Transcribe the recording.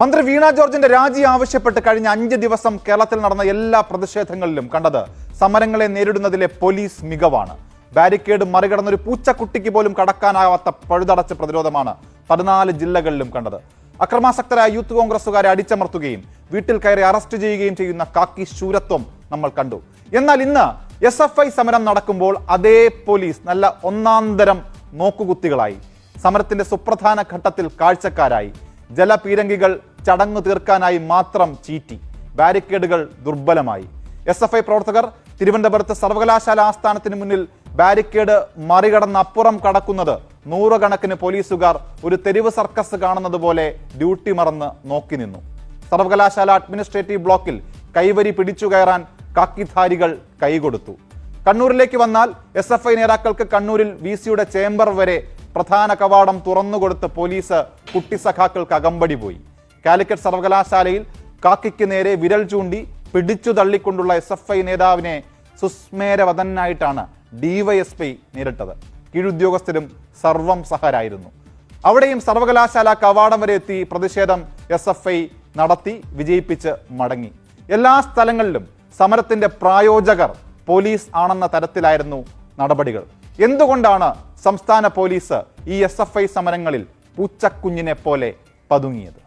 മന്ത്രി വീണ ജോർജിന്റെ രാജി ആവശ്യപ്പെട്ട് കഴിഞ്ഞ അഞ്ച് ദിവസം കേരളത്തിൽ നടന്ന എല്ലാ പ്രതിഷേധങ്ങളിലും കണ്ടത് സമരങ്ങളെ നേരിടുന്നതിലെ പോലീസ് മികവാണ്. ബാരിക്കേഡ് മറികടന്നൊരു പൂച്ചക്കുട്ടിക്ക് പോലും കടക്കാനാവാത്ത പഴുതടച്ച പ്രതിരോധമാണ് പതിനാല് ജില്ലകളിലും കണ്ടത്. അക്രമാസക്തരായ യൂത്ത് കോൺഗ്രസുകാരെ അടിച്ചമർത്തുകയും വീട്ടിൽ കയറി അറസ്റ്റ് ചെയ്യുകയും ചെയ്യുന്ന കാക്കി ശൂരത്വം നമ്മൾ കണ്ടു. എന്നാൽ ഇന്ന് എസ് എഫ് ഐ സമരം നടക്കുമ്പോൾ അതേ പോലീസ് നല്ല ഒന്നാന്തരം നോക്കുകുത്തികളായി. സമരത്തിന്റെ സുപ്രധാന ഘട്ടത്തിൽ കാഴ്ചക്കാരായി. ജലപീരങ്കികൾ ചടങ്ങു തീർക്കാനായി മാത്രം ചീറ്റി. ബാരിക്കേഡുകൾ ദുർബലമായി. എസ് എഫ് ഐ പ്രവർത്തകർ തിരുവനന്തപുരത്ത് സർവകലാശാല ആസ്ഥാനത്തിന് മുന്നിൽ ബാരിക്കേഡ് മറികടന്ന് അപ്പുറം കടക്കുന്നത് നൂറുകണക്കിന് പോലീസുകാർ ഒരു തെരുവ് സർക്കസ് കാണുന്നത് പോലെ ഡ്യൂട്ടി മറന്ന് നോക്കി നിന്നു. സർവകലാശാല അഡ്മിനിസ്ട്രേറ്റീവ് ബ്ലോക്കിൽ കൈവരി പിടിച്ചു കയറാൻ കാക്കിധാരികൾ കൈകൊടുത്തു കണ്ണൂരിലേക്ക് വന്നാൽ എസ് എഫ് ഐ നേതാക്കൾക്ക് കണ്ണൂരിൽ വി സിയുടെ ചേംബർ വരെ പ്രധാന കവാടം തുറന്നുകൊടുത്ത് പോലീസ് കുട്ടിസഖാക്കൾക്ക് അകമ്പടി പോയി. കാലിക്കറ്റ് സർവകലാശാലയിൽ കാക്കിക്ക് നേരെ വിരൽ ചൂണ്ടി പിടിച്ചു തള്ളിക്കൊണ്ടുള്ള എസ് എഫ് ഐ നേതാവിനെ സുസ്മേരവതനായിട്ടാണ് ഡിവൈഎസ്പി നേരിട്ടത്. കീഴുദ്യോഗസ്ഥരും സർവം സഹരായിരുന്നു. അവിടെയും സർവകലാശാല കവാടം വരെ എത്തി പ്രതിഷേധം എസ് എഫ് ഐ നടത്തി വിജയിപ്പിച്ച് മടങ്ങി. എല്ലാ സ്ഥലങ്ങളിലും സമരത്തിന്റെ പ്രായോജകർ പോലീസ് ആണെന്ന തരത്തിലായിരുന്നു നടപടികൾ. എന്തുകൊണ്ടാണ് സംസ്ഥാന പോലീസ് ഈ എസ് എഫ് ഐ സമരങ്ങളിൽ പൂച്ചക്കുഞ്ഞിനെ പോലെ പതുങ്ങിയത്?